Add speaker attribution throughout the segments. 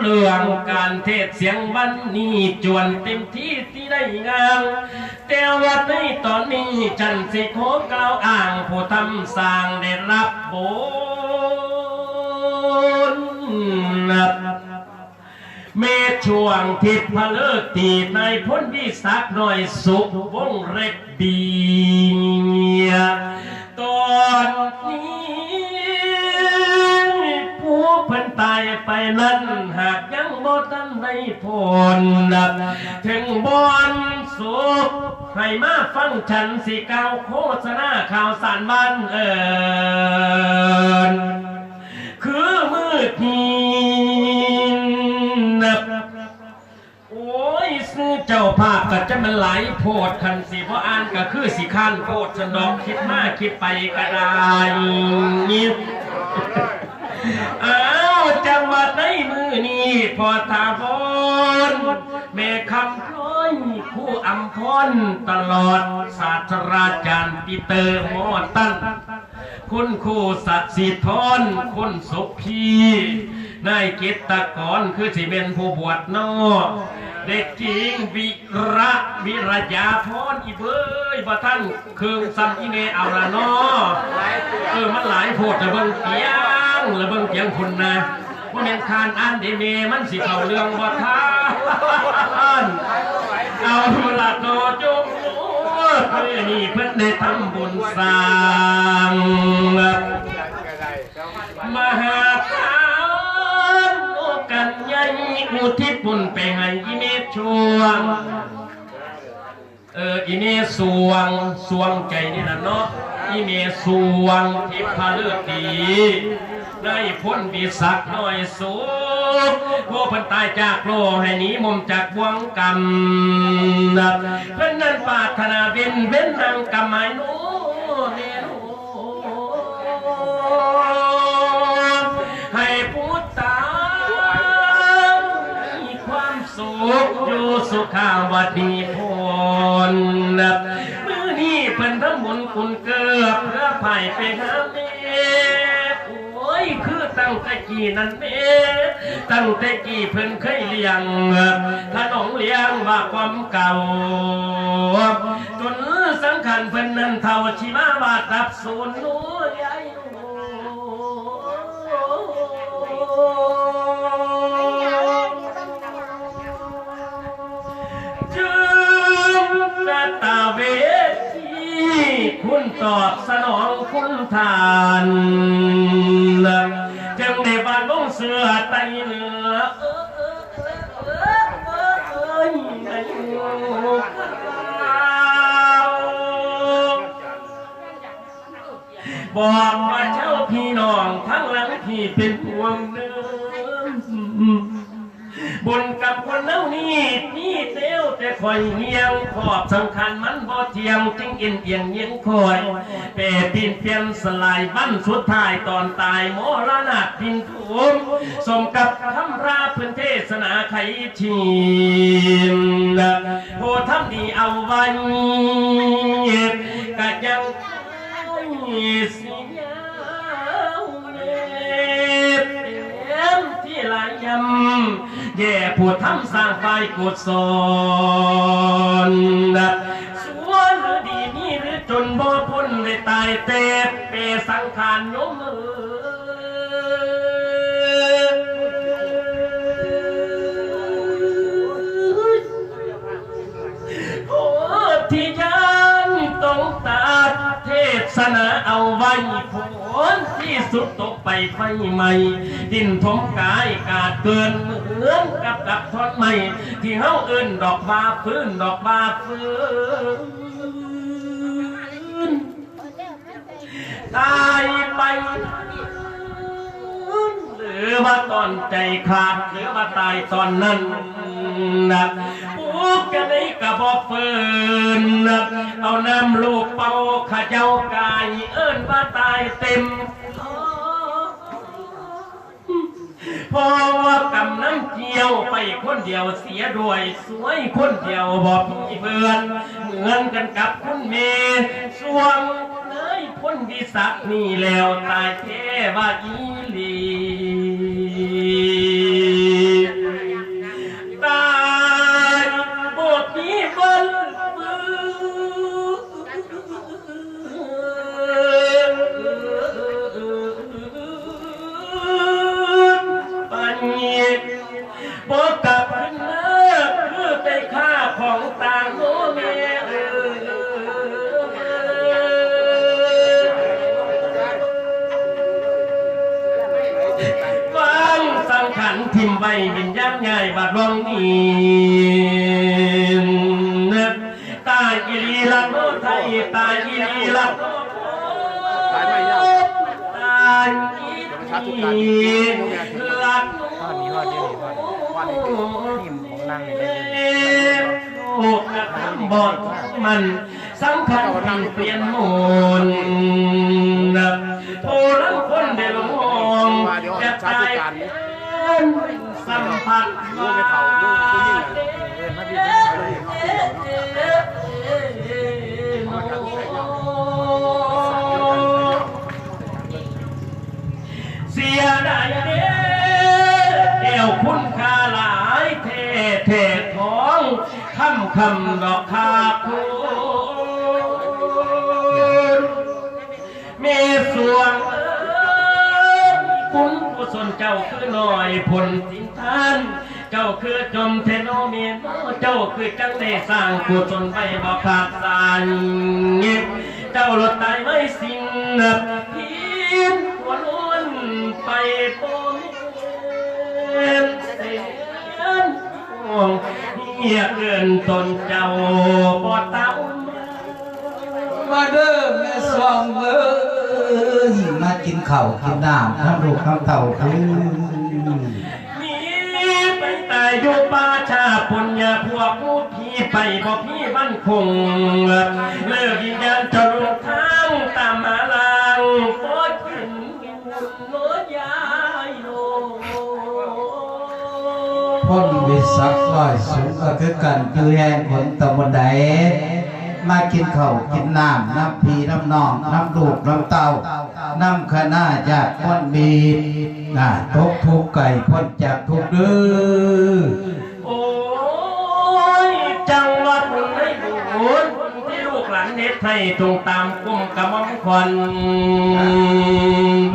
Speaker 1: เรื่องการเทศเสียงวันนี้จวนเต็มที่ที่ได้งามแต่ว่าในตอนนี้ฉันสิขอกล่าวอ้างผู้ทำสร้างได้รับบนับเมฆช่วงทิศพะเลิกตีในพ้นวิสักหน่อยสุขวงเร็ดบียตอนนี้ เพิ่นตายไปนั้นหากยังบ่ทันได้พ้นถึงบอนสุขให้มาฟังฉันสิกล่าวโฆษณาข่าวสารบ้านเอิญคือมืดหินนับโอ้ยซื้อเจ้าภาพก็จะมันไหลโพดคันสิเพราะอ่านก็คือสิข้านโพดสนองคิดมาคิดไปก็ได้ยิบ อ้าวจังหวัดในมือนี้พอทาบนแม่คำพร้อยคู่อัมพรตลอดศาสตราจารย์ปีเตอร์มอตันคุณครูสัตย์สิทธรคุณสุพีนายกิตตกรคือสิเป็นผู้บวชนอเด็กจริงวิระวิรยาพรอีเบยบ่ท่านเครื่องซ้ำอีเมเอาละนอเออมันหลายโพดแต่เบิ่งเกีย งและเบิ่งเกียงคุณนะว่าแม่นคานอันเดเมมันสิเข้าเรื่องบ่ท่านเอาละโนจุกเพื่อนี่เพื่นได้ทำบุญสร้างมหาทานโอกันใหญ่อุทิศบุญไปให้อีเมชวงเอออีเมสวงสวงใจนี่นะเนาะอีเมสวงทิพเลือดี ได้พ้นวิสักหน้อยสูงพวกเพิ่นตายจากโลกให้หนีมุมจากบ่วงกรรมเพิ่นนั้นปรารถนาเป็นเป็นนางกรรมไม้โน้เนโนให้ผู้ตามีความสุขอยู่สุขาวดีพลนะมือนี้เพิ่นทั้งบุญคุณเกือบเพื่อไผ่ไปหาเมโอ้ย ตั้งแต่กี้นั่นเมตั้งแต่กี้เพิ่นเคยเลี้ยงถ้าน้องเลี้ยงว่าความเก่า จนสังขันเพิ่นนั้นเท่าชีมาบาดับสูนย์นู้ยายหนูจึงกระตาเวทีคุณตอบสนองคุณทาน งได้บานลงเสือไตเหนือเออเออเออเออเออเออเออบอกว่าเจ้าพี่น้องทั้งหลังที่เป็นห่วงเดิมบนกับคนเล่านี้ แต่คอยเงียงขอบสำคัญมันบ่เทียงจึงอียนเอียงเยียงคอยเปรตีนเปลี่ยนสลายบั้นสุดท้ายตอนตายโมรณะดินทุมสมกับคำราพื้นเทศนาไขทีมโอ้ทำดีเอาไว้กะยังสียาวเล็บเอ็มที่ลายยำ แย่ผู้ทำสร้างไฟกุศลสวนหรือดีนี่หรือจนบ่พ้นได้ตายเตะเปสังขารโยมมือโอ้ที่ยันต้องตัดเทศนาเอาไว้ สุดตกไปไฟใหม่ ดินทมกายกาดเกินเหมือนกับกับทอนใหม่ ที่เฮาเอิ้นดอกบาฟื้นดอกบาฟื้นตายไปหรือว่าตอนใจขาดหรือว่าตายตอนนั้นนะปุ๊กจะได้กระบอกเฟืนนะเอาน้ำลูกเป่าขะเจ้ากายเอิ้นว่าตายเต็ม พราะว่ากำน้ำเกียวไปคนเดียวเสียด้วยสวยคนเดียวบอกมีเพื่อน เหมือนกันกับคุณเมย์สวงเลยพ้นวิสักนี่แล้วตายเทว่าอีหลี ใบวิญญาณง่ายบาดรองนี้ตายอีลีละโนไทยตายอีลีละโน
Speaker 2: ตายไม่ยาก
Speaker 1: ตายอีลีละโน
Speaker 3: ฮอดนี้ฮอดเดียวนี่ฮอดนี่ผมนั่งนี่ได้ยิน
Speaker 1: ลูกนะบอดมันสำคัญที่เปลี่ยนโมนนะโอ้ลังคนได้ลงมองแบบใจ สัมผัสว่า
Speaker 3: เอิ้นมาพี่
Speaker 1: เสียดายเด้เอวคุณค่าหลายเทเททองคำคำดอกคาคูมีส่วน คุณกุศลเจ้าคือหน่อยผลสินทาน เจ้าคือจมเทโนเมียนเจ้าคือจังได้สร้างกุศลไปบอกขาดสายเจ้าลดตายไม่สิ้นพีนหัวล้นไปปมเอ็นเสียนห่วงเฮียเกินตนเจ้าปอดเต้า
Speaker 4: มาเด้อแม่สองเอ้ย มากินข้าวกินน้ำทั้งลูกทั้งเต่าคือ
Speaker 1: หนีไปตายอยู่ป่าชาปุญญาพวกผู้พี่ไปบอกพี่บ้านคงเลิกวิญญาณจะลงทางตามมาลางโคตรขึ้นโน้ยยายโล
Speaker 4: พ้นวิสักร้อยสูงก็คือกันคือแห่งคนตะบนใด มากินเข้ากินน้ำน้ำพีน้ำนอง น้ำลูกน้ำเต้าน้ำขนาญาติพ้นมีน่ะตกทุกไก่พ้นจากทุกเด้อ
Speaker 1: โอ้ย จังหวัดในบุญที่ลูกหลานเน็ตไทยตรงตามกุมกระมอมควัน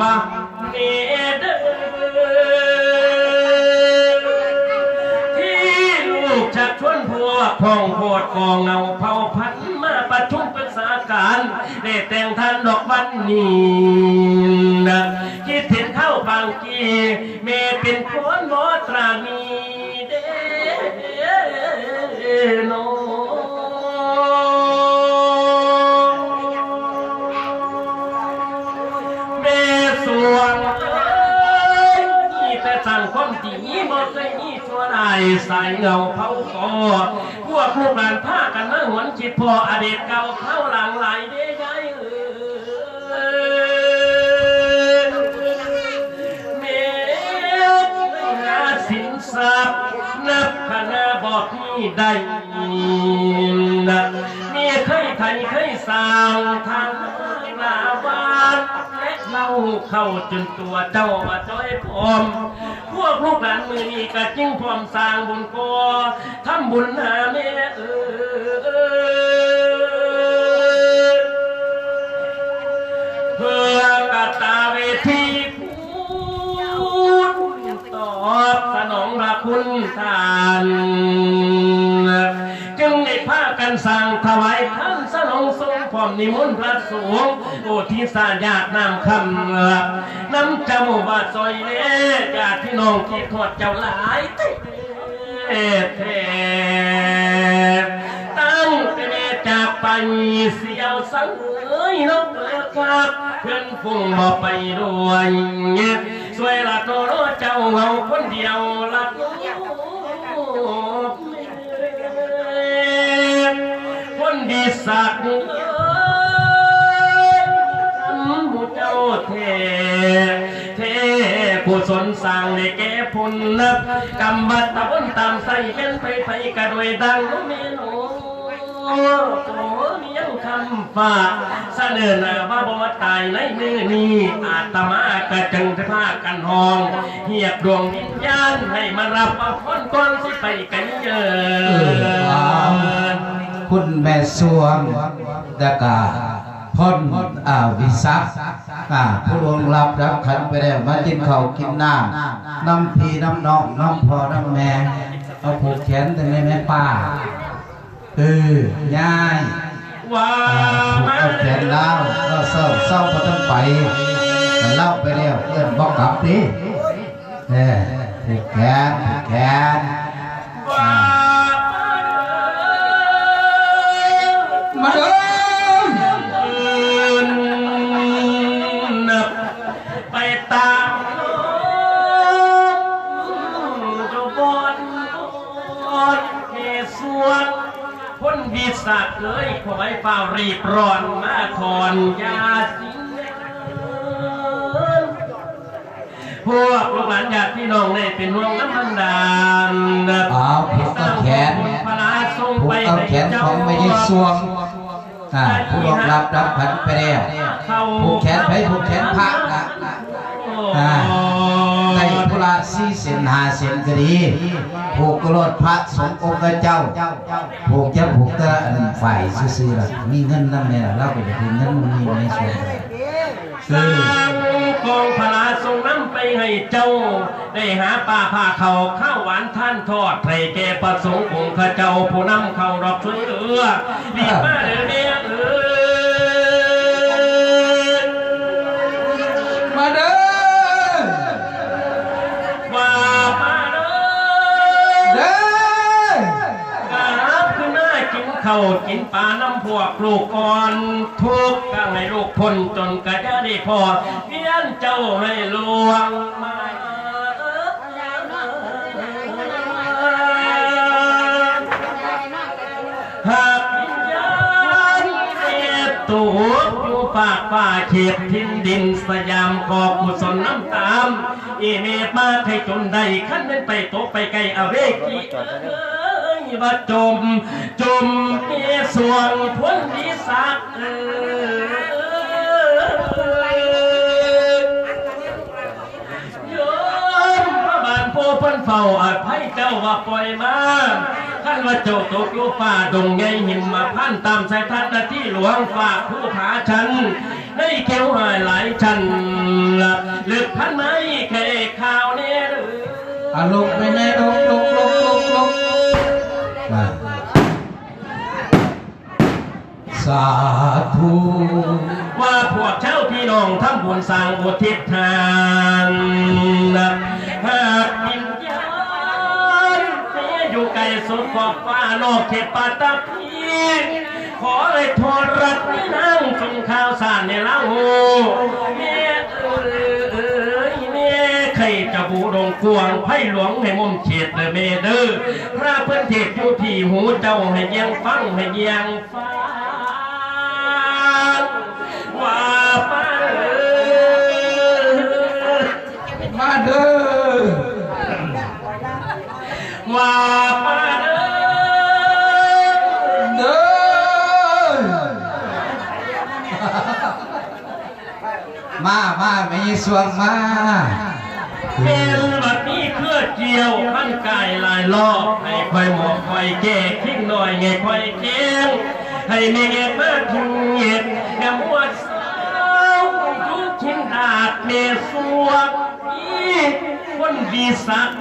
Speaker 1: บ้าเนเดอที่ลูกชักชวนพวกพองโพดกองเงาเผาพัน ประชุมปรึกษาการได้แต่งท่านดอกวันนี้คิดถึงเข้าบางกีเมเป็นคนบอตรามีเด้นแม่สวงเอ้ยนี่แต่สั่งความดีบ่เคยมีชั่วใดายสายเงาเผาคอ วกลูกหลานพากันมาหวนคิดพออดีตเก่าเข้าหลังไหลเด้ยายเอ้ยแม่หาสินทรัพย์นับคณะบอกนี่ได้นะมีเคยไทยเคยสร้างทางลาบานและเล่าเข้าจนตัวเจ้าว่าจ้อยพร้อม วกลูกหลานมือนี้ก็จึงพร้อมสร้างบุญก่อทำบุญหาแม่เออ มนิมนต์พระสงฆ์โอทิสาญาตินำคำน้ำจมูกบาดซอยเล่ญาติพี่น้องที่ทอดเจ้าหลายเทเทตั้งแต่จากไปเสียวสังเอ้ยนกเลิกครับเพื่อนฟุ้งบอกไปด้วยสวยละโตโรเจ้าเงาคนเดียวละโคนดีสัก ผู้สนสร้างในแก่พุนนับกำบัดตะวันตามใส่เป็นไปไปกระโดยดังเมโนโตมียังคำฝากเสนอหน้าว่าบ่ตายในมือนี้อาตมากระจังจะพากันห้อง เหียบดวงวิญญาณให้มารับเอาพ้นก่อนสิไปกันเยิน
Speaker 4: คุณแม่สวงดากา พ่นอ่าวิสักอ่าผู้ลงรับรับขันไปแล้วมากินข้ากินน้ำน้ำพีน้ำนองน้ำพอน้ำแม่เอาผูกแขนแต่แม่แม่ป้าเออยาย
Speaker 1: ว่า
Speaker 4: ผูกเอาแขนเล่าก็เศร้าเศร้าก็ต้องไปมันเล่าไปแล้วเอื้อนบอกกลับดิเออผูกแขนผูกแขน เฝ้า
Speaker 1: รีบร้อนมาคอนยาสิพวกลูกหลานญาติพี่น้องในเป็นห่วงน้ำมันดาน
Speaker 4: เอาผูกเอาแขน
Speaker 1: พระทรง
Speaker 4: ผู
Speaker 1: ไป
Speaker 4: กเอาแขนของไม่ได้สวงผู้รองรับรับขันไปแล้วผูกแขนไปผูกแขนพระนะในพุระสี่เส้นหาเส้นก็ดี ผูกกรดพระสงฆ์องค์เจ้าผูกจะผูกแต่อันฝ่ายซื่อๆล่ะมีเงินนั่นเนี่ยเราก็จะถึงเงินมันมีในส่วน
Speaker 1: สร้างกองพลาทรงน้ำไปให้เจ้า ได้หาป่าผ้าเขาข้าวหวานท่านทอดไตรแก่ประสงค์องค์ข้าเจ้าผู้นำเขาดอกช่วยเหลือรีบมาเด้อเนี่ย
Speaker 4: มากิ
Speaker 1: นข้ากินปลาน้ำพวกลูกอ่อนทุกข์ก็ให้ลูกพ้นจนกระจะได้พอเพียนเจ้าให้ลวงมาหากวิญญาณเอตุอยู่ปากป่าเขตทินดินสยามกอกุศลน้ำตามเอเมมาให้จนได้ขั้นเป็นไปโตไปไกลอเวกี้ ว่าจม จมเอสวงพ้นวิสักเออโยมพระบานโพเพันเฝ้าอาจให้เจ้าว่าปล่อยมาท่านว่าเจ้าตกอยู่ป่าดงใหญ่หิมมาพันตามสายทัศนที่หลวงฝากผู้ผาชัน ได้เกี่ยวหายหลายชันละลึกพันไม้แค่ข่าวเนี่ยหรือ
Speaker 4: อลุกไปแน่ลุกลุกลุกลุกลุก สาธุ
Speaker 1: ว่าพวกเช่าพี่น้องทำบุญสร้างอุทิศทานนะหากวิญญาณเสียอยู่ไกลสุดขอบฟ้าโลกเขตปัตตภีขอให้โทรรัตน์นั่งฟังข่าวสารในเล่าแม่เอ้ยแม่ใครจะบูดงกวางไพ่หลวงให้มุมเขตเดเมเดอร์พระเพื่อนเทศอยู่ที่หูเจ้าให้เยียงฟังให้เยียงฟัง
Speaker 4: เด้อ
Speaker 1: ว่าไป
Speaker 4: เด้อมามาไม่สวงมา
Speaker 1: เป็นแบบนี้เครือเจียวขันกายลายลอกให้คอยหมอกคอยแก่ทิ้งหน่อยไงคอยเจียงให้มีเงินมาถึงเย็นแหมวดสาวทุกชิ้นดาดเมสวกอี คนดีสัก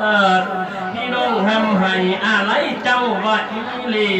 Speaker 1: เออพี่น้องทำให้อะไรเจ้าว่าอีลี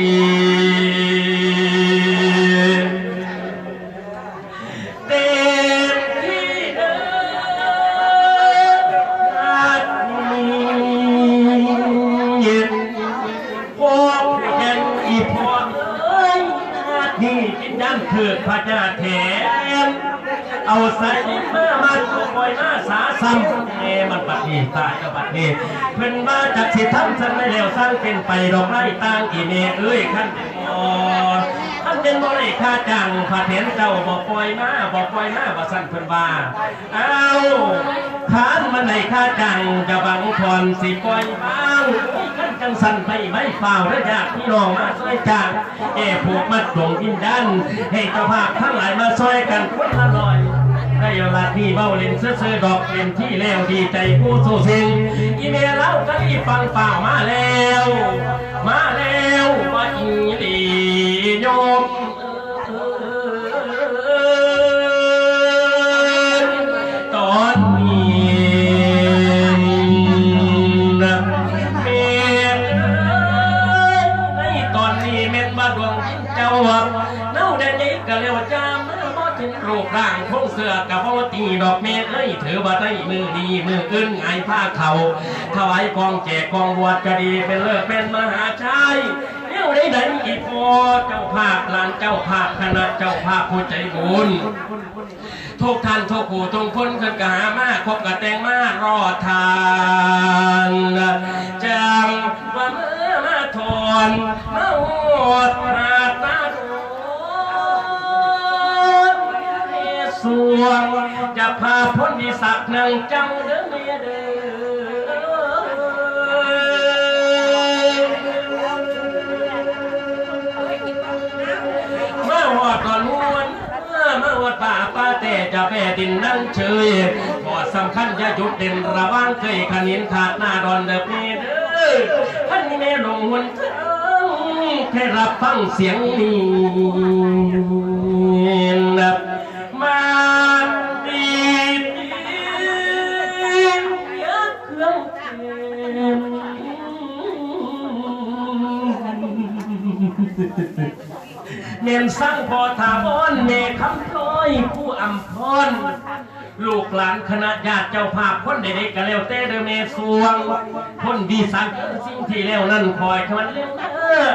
Speaker 1: เอาใส่มามันปล่อยมาสาซ้ำเอมันปัดนี่ตายกับปัดนี่เพิ่นมาจากสิทำสันไม่แล้วสร้างเป็นไปดอกไม้ต่างอีเมเอ้ยขั้นเป็นมอท่านเป็นบ่ได้ค่าจังผาเห็นเจ้าบอกปล่อยมาบอกปล่อยมาว่าสั่นเพิ่นว่าเอาขานมันในค่าจังจะบังพรสิปล่อยบ้างขั้นจังสันไปไม่เปล่าและอยากพี่น้องมาช่วยจังเอพวกมัดดวงอินดันให้เจ้าภาพทั้งหลายมาช่วยกันคนละหน่อย ได้ยลาที่เบ้าเล่นเสื้อเสื้อดอกเล่นที่แล้วดีใจผู้สู้สิงอีเมลเล่าก็รีบฟังเปล่ามาแล้ว มาแล้วว่าอีหลีโยม ร่างรูปร่างเสือกับพ่อตีดอกเมฆเอ้ยถือว่าได้มือดีมืออื่นไงผ้าเขาถวายกองแจกกองบวชก็ดีเป็นเลิกเป็นมหาชัยเดี๋ยวได้ดันอีพอเจ้าภาพลานเจ้าภาพคณะเจ้าภาพผู้ใจบุญทุกท่านทุกผู้ทุกคนขึ้นกหามากคบกับแตงมารอทานจังว่าเมื่อมาทนมาอด สวงจะพาพ้นวิสักนางเจ้าเด้อเมียเด้อหอดก่อนมวนมาหอดป่าป้าแต่จะแผ่ดินนั่งเฉยขอสำคัญอย่าหยุดเด่นระว่างเคยขนินขาดหน้าดอนเด้อพี่เด้อท่านนี้แม่ลงหุนเทิงแค่รับฟังเสียงนี้นะ เมียนสร้างพอถาวรเมคำพลอยผู้อำพรลูกหลานคณะญาติเจ้าภาพคนเด็กๆก็แล้วเต้เดเมสวงคนดีสักสิ่งที่แล้วนั่นคอยควันเรื่องเออ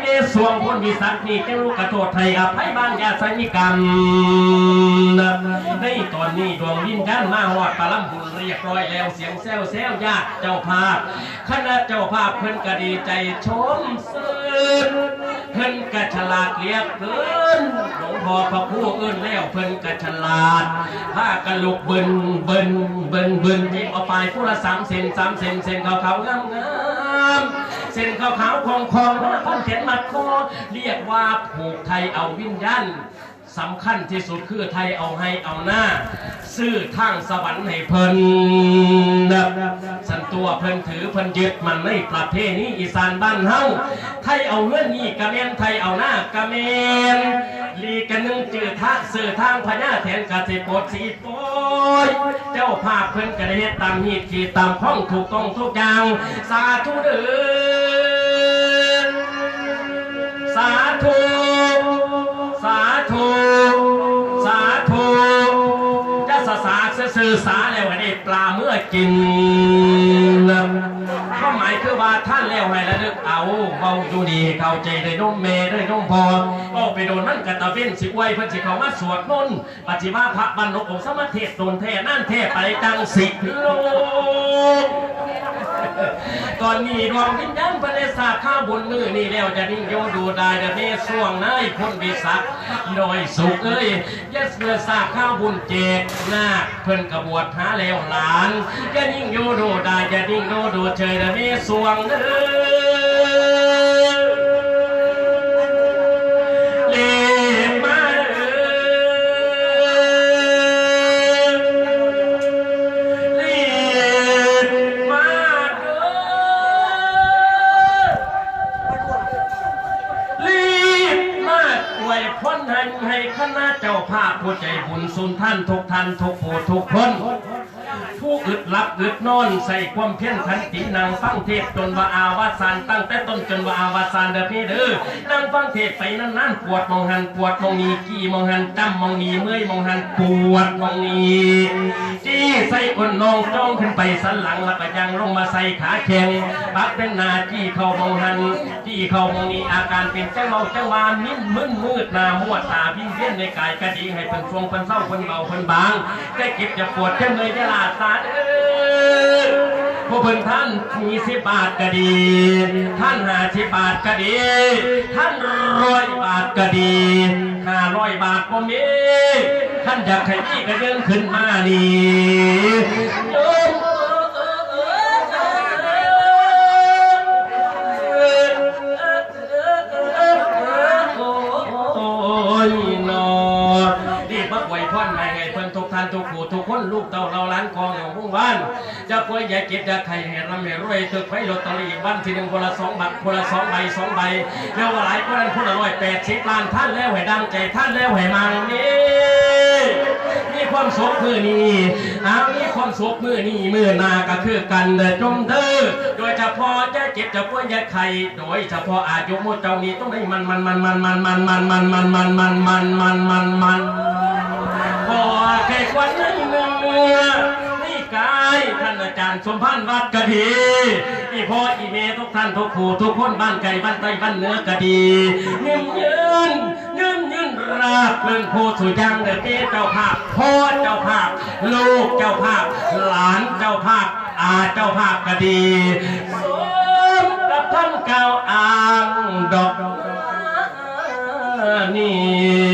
Speaker 1: เมสวงคนดีสักนี่เจ้าลูกกระโดดไทยอภัยบ้านยาสัญญกรรมในตอนนี้ดวงวิญญาณมาหอดปลาลำบุญเรียบร้อยแล้วเสียงแซวแซวญาติเจ้าภาพคณะเจ้าภาพเพิ่นก็ดีใจชมซื่น เพิ่นกะฉลาดเรียกเกินหลวงพ่อพระผู้เอื้นแล้วเพิ่นกะฉลาดผ้ากะลุกเบิ่นเบิ่นเบิ่นเบิ่นที่เอาไปผู้ละสามเซนสามเซนเซนขาวขาวงามงามเส้นขาวขาวคองคองพันเขียนมัดคอเรียกว่าผูกไทยเอาวิญญาณ สำคัญที่สุดคือไทยเอาให้เอาหน้า ซื้อทางสวรรค์ให้เพิ่นสันตัวเพิ่นถือเพิ่นยึดมันในประเพณีอีสานบ้านเฮาไทยเอาเงื่อนนี่กะเมนไทยเอาหน้ากะเมนลีกันนึงจือทะสื่อทางพญาแทนกะสิโปดสีโปยเจ้าภาพเพิ่นกะได้เฮ็ดตามฮีดขีดตามข้องถูกต้องทุกอย่างสาธุเด้อสาธุาธุสาธุจะสาสาซื่อสาแล้วให้ได้ปลาเมื่อกินข้อหมายคือว่าท่านแล้วให้ระลึกเอาเบาอยู่ดีเข้าใจได้น้มเมได้น้มพอก็ไปโดนมันกะตะเว้นสิไว้เพิ่นสิเขามาสวดมนต์ปฏิว่าพระบรรลุองค์สมเทศโดนแท้นั่นแท้ไปจังสิโลก ตอนนี้ดวงวิญญาณประเดชาข้าบุญมือนี่แล้วจะนิ่งโยดูได้แต่เมส่วงนายพ้นวิสักหน่อยสุขเอ้ยยะเสือสาข้าบุญเจกนาเพิ่นกระบวดหาแล้วหลานจะนิ่งโยดูได้จะนิ่งโยดูเฉยแต่เมส่วงเอ้ยะเจ้าภาพผู้ใจบุญสุนท่านทุกท่านทุกผู้ทุกคน อึดหลับอึดนอนใส่ความเพียรขันตินางฟังเทศจนว่าอาวาสานตั้งแต่ต้นจนว่าอาวาสานเด้อพี่เด้อนางฟังเทศไปนั่นๆปวดมองหันปวดมองนีกี่มองหันจำมองนีเมื่อยมองหันปวดมองนีจี้ใส่คนนองจ้องขึ้นไปสันหลังแล้วก็ยังลงมาใส่ขาแข็งปักเป็นนาจี้เข้ามองหันจี้เข้ามองนีอาการเป็นเจังเมาเจังวานมิ้นมึนมืดหนามัวตาวิ่งเวียนในกายกระดีให้เป็นช่วงเป็นเศร้าเป็นเบาเป็นบางได้เก็บจะปวดจะเมื่อยจะลาสาเด้อผู้เพิ่นท่านมีสิบบาทก็ดี ท่านหาสิบบาทก็ดี ท่านร้อยบาทก็ดีห้าร้อยบาทก็มีท่านอยากให้มีก็เดินขึ้นมานี่ ท่านทุกผู้ทุกคนลูกเต่าเราล้านกองของพุ่งบ้านจะป่วยอย่าเก็บอย่าไข่ให้ร่ำให้รวยตึกไฟลอตเตอรี่วันที่หนึ่งคนละสองบัตรคนละสองใบสองใบแล้วหลายคนคนละร้อยแปดสิบล้านท่านแล้วให้ดังใจท่านแล้วให้มังนี่มีความสุขมือนี้เอามีความสุขมือนี้มือนาก็คือกันเดจงเด้อโดยเฉพาะจะเจ็บจะป่วยอย่าไข่โดยเฉพาะอายุโมเจ้านี้ต้องได้มันมันมันมันมันมันมันมันมันมันมันมันมันมันมัน พอแก่ควันในเนื้อนี่กายท่านอาจารย์สมพันธ์วัดกะดีอีพ่ออีเมทุกท่านทุกครูทุกคนบ้านไก่บ้านใต้บ้านเนื้อกะดียื่นยืนยืนยืนราบเลื่อนโพสุยังเดอเจ้เจ้าภาพพ่อเจ้าภาพ ลูกเจ้าภาพ หลานเจ้าภาพอาเจ้าภาพกะดีสมกับท่านเก่าอ่างดอกนี่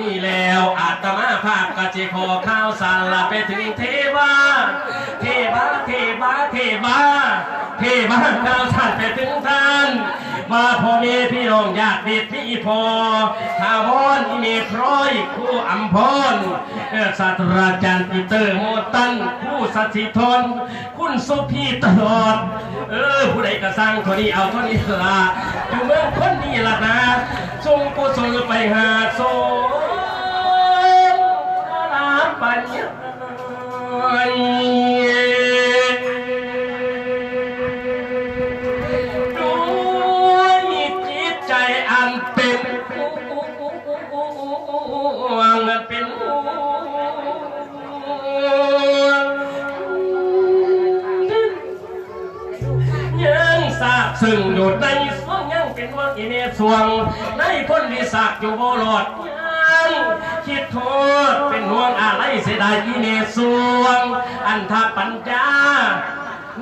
Speaker 1: นี้แล้วอาตมาภาพกะจิขอข้าวสารละไปถึงเทวาเทวาเทวาเทวาเทวาข้าวสารไปถึงท่านมาพ่อเมพี่น้องญาติมิตรพี่พอทาวอนอีเมพร้อยคู่อัมพรเอ่อศาสตราจารย์ปีเตอร์โมตันคู่สัตย์สิทนคุณสุพีตลอด เออ ผู้ใดกระสังคนนี้เอาเท่านี้ละอยู่เมืองคนนี้ละนะทรงกุศลไปหา สวง ในพ้นวิสากอยู่บ่หลอดยังคิดโทษเป็นห่วงอะไรเสียดายอีเนสวง อันทาปัญญา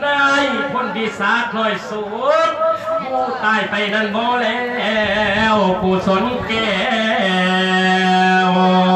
Speaker 1: นายคนวิสาคอยสูดผู้ตายไปนั้นบ่แล้วกุศลแก้ว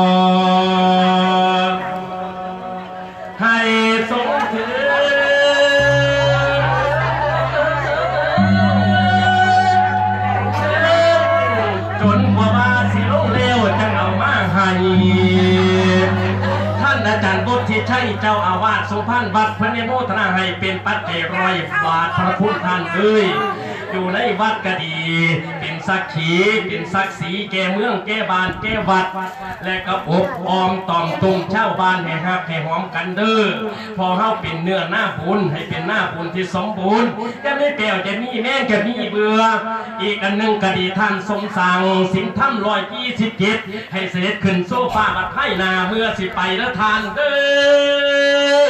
Speaker 1: านเอ้ยอยู่ในวัดก็ดี เป็นสักขีเป็นสักสีแก่เมืองแก่บ้านแก่วัด และก็อบออมตอมตุมเช่าบ้านให้ฮักให้หอมกันเด้อพอเฮาเป็นเนื้อหน้าบุญให้เป็นหน้าบุญที่สมบูรณ์จะไม่เปรี้ยวจะมีแม่งจะมีเบื่อ อีกอันหนึ่งก็ดีท่านทรงสั่งสินถ้ำลอยยี่สิบเจ็ดให้เสด็จขึ้นโซฟาบัดไข่นาเมื่อสิไปแล้วทานเด้อ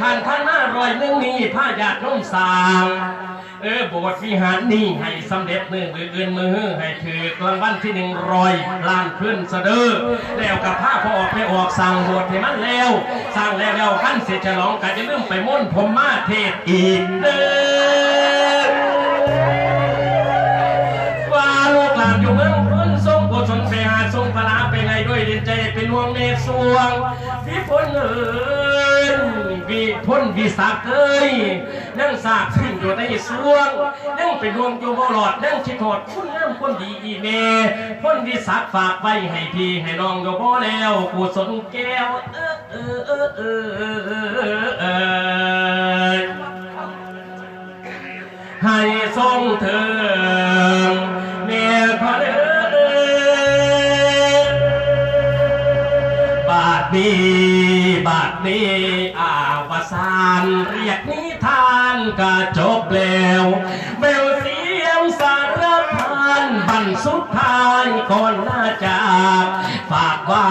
Speaker 1: ท่านท่านหน้ารอยหนึ่งนี่ผ้าหยาดนุ่มสาง เออโบสถ์วิหารนี่ให้สำเร็จมือมืออื่นมือให้ถือกลางวันที่หนึ่งรอยล้านขึ้นเสะด้อแล้วกับผ้าพอออกไปออกสั่งโบสถ์ให้มันแล้วสั่งแล้วแล้วขั้นเสร็จะร้องกันจะเริ่มไปม่นผมมาเทศอีกเด้อว่าลูกหลานอยู่เมืองพ้นทรงกุศลไปหาทรงพลาไปไงด้วยดินใจเป็นห่วงเนสวงวิพลเอินวิ พลวิสักเอ้ยนั่งสากขึ้นอยู่ในสวงนั่งเป็นห่วงอยู่บ่หลอดนั่งคิดโทษคุณงามคนดีอีเมพ้นวิสักฝากไว้ให้พี่ให้น้องอยู่บ่แล้วกุศลแก้วเออเออเออเออเออเออให้ทรงเถิงเมียพระเด้อบาทนี้บาทนี้อา วสานเรียกนิทานก็จบแล้วเบลเสียงสารพันบันสุดท้ายก่อนหน้าจากฝากไว้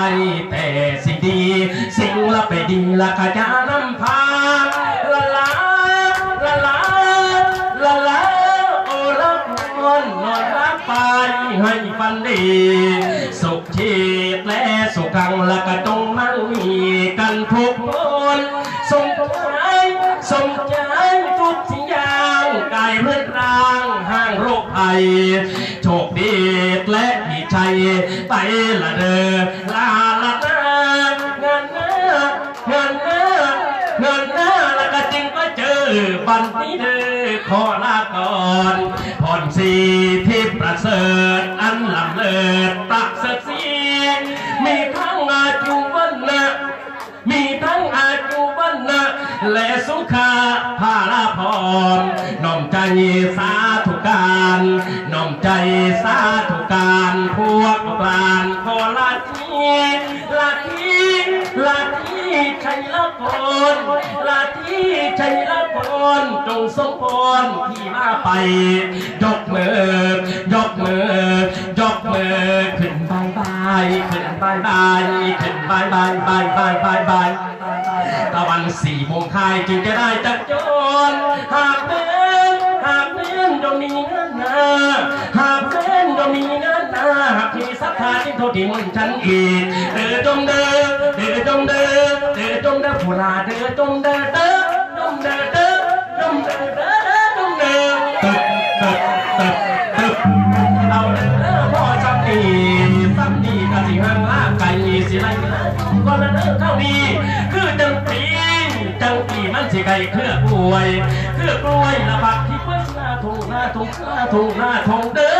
Speaker 1: แต่สิ่งดี สิ่งละไปดีละก็จะนำพาละลาละลาละลาโอละนอนนอนรับไปให้ฟันดี สุขชีพและสุขังละกะจง ยโชคดีและดีใจไปละเด้อลาละนางานหน้างานหน้างานหน้าแล้วก็จึงมาเจอบันนี้เด้อขอลาก่อนพรสีที่ประเสริฐอันลำเลิศประเสริฐสีมีทั้งอาจุวันนะมีทั้งอาจุวันนะและสุขาภาลาพรน้อมใจสา การน้อมใจสาธุการพวกกลานขอลาทีลาทีลาทีชชัยละกรลาทีชัยละกรจงสมพรที่มาไปยกมือยกมือยกมือขึ้นบายบายขึ้นบายบายขึ้นบายบายบายบายบายบายตะวันสี่โมงคายจึงจะได้จักจรหากเป็น โทษที่มนต์ฉันอีกเดือจงเด้อเดือจงเด้อเดือจงเด้อผู้ลาเดือจงเด้อเด้อจงเด้อเด้อจงเด้อเด้อจงเด้อตึกตึกตึกตึกเอาเด้อพ่อจำดีจำดีกะสิหังลาไก่สิไรก็ละเด้อเท่านี้คือจังปีจังปีมันสิไก่เครือกล้วยเครือกล้วยละบักที่เพิ่นหน้าทงหน้าทงหน้าทงหน้าทงเด้อ